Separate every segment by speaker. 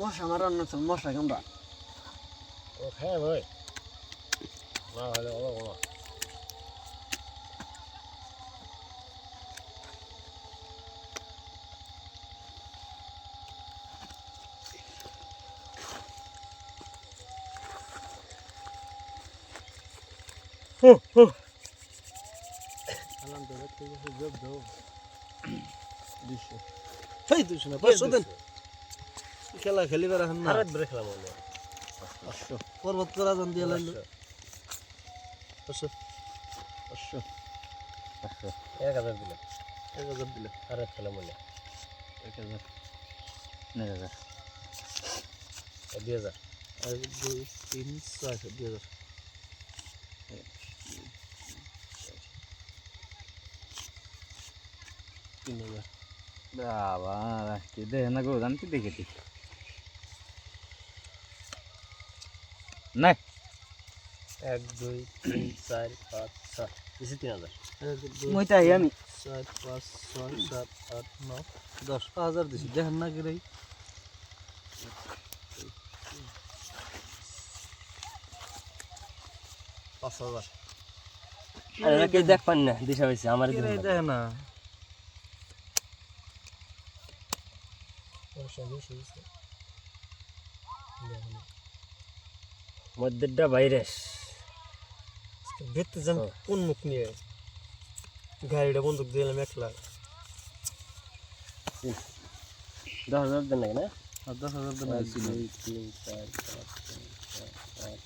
Speaker 1: মশা মারার না তো মশা কামড়া
Speaker 2: ও খেয়ে ভাই না হলে বলো বলো Oh, oh. Alam direkt, das ist ein Job da. Düsche.
Speaker 1: Hey, Düsche, na, was ist denn? খেলা খেলিবার এখন না
Speaker 2: আরেক ব্রে খেলা বলে
Speaker 1: পর্বত করা জান দিয়ে লাগলো পাঁচশো পাঁচশো
Speaker 2: এক হাজার দিলে এক হাজার দিলে আরেক খেলা বলে
Speaker 1: এক হাজার এক হাজার দুই হাজার এক দুই তিন চার দুই হাজার তিন বাবা কি দেখ না গো জান দেখেছি না
Speaker 2: এক দুই তিন চার পাঁচ ছয় বেশি তিন হাজার মই তাই আমি চার পাঁচ ছয় সাত আট ন
Speaker 1: দশ পাঁচ হাজার দিছি দেখেন না কি রে পাঁচ হাজার আরে কে দেখ পান না দিশা হয়েছে আমার
Speaker 2: দেখে না
Speaker 1: মধ্যেরটা ভাইরাস
Speaker 2: দেখতে যান কোন মুখ নিয়ে গাড়িটা বন্দুক দিলাম এক লাখ
Speaker 1: দশ হাজার দেন নাকি না
Speaker 2: দশ হাজার দেন তিন চার পাঁচ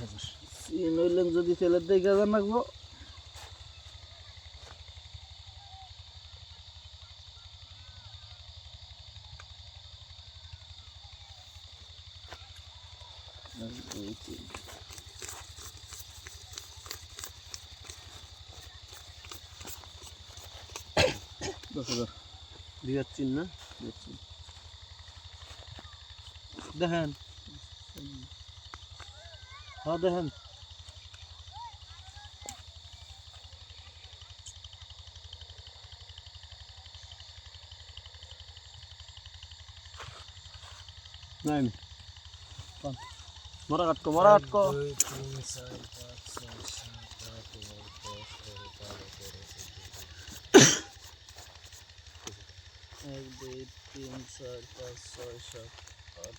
Speaker 1: হাজার যদি তেলের দিকে লাগবো
Speaker 2: Birazcık boyatayım. Bu kadar.
Speaker 1: Büyüteyim mi? Büyüteyim. Dehen. Ha dehen. Nein. Spannend. মোরা কাটকো মোরা কাটকো এক দুই
Speaker 2: তিন চার পাঁচ ছয় সাত আট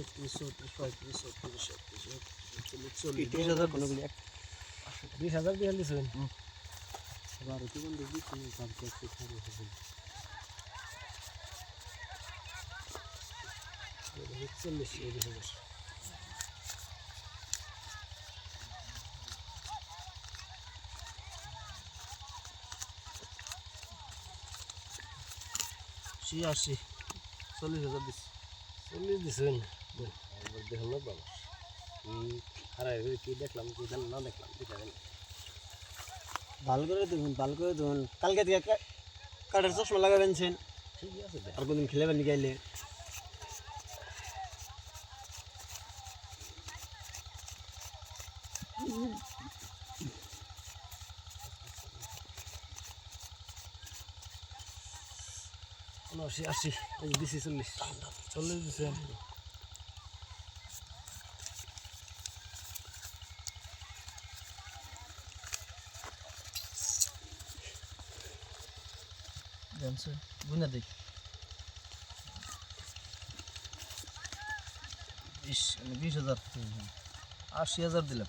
Speaker 2: একত্রিশ চৌত্রিশ পঁয়ত্রিশ ছত্রিশ সাতত্রিশ একত্রিশ চল্লিশ তিরিশ হাজার কোনোগুলি এক
Speaker 1: বিশ হাজার বিয়াল্লিশ হবেন আবার কি বন্ধু কি চল্লিশ চল্লিশ হাজার ছিয়াশি চল্লিশ হাজার দিচ্ছি চল্লিশ দিচ্ছেন
Speaker 2: একবার দেখুন না বাবা হারাই হয়ে কী দেখলাম কী জান না দেখলাম দেখা গেল
Speaker 1: ভালো করে দেখুন ভালো করে দেখুন কালকে থেকে কাঠের চশমা লাগাবেন আর কোনদিন খেলেবেন গেলে উনআশি আশি দিছি চল্লিশ চল্লিশ দিছে Ganze wunder dich. বিশ বিশ হাজার আশি হাজার দিলাম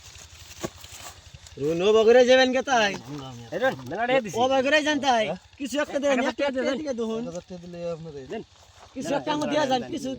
Speaker 1: রুনো বগরে যাবেন কে তাই ও বগরে যান তাই কিছু একটা দেন হ্যাঁ, একটা দিলে আপনাদের কিছু একটা দিয়া যান কিছু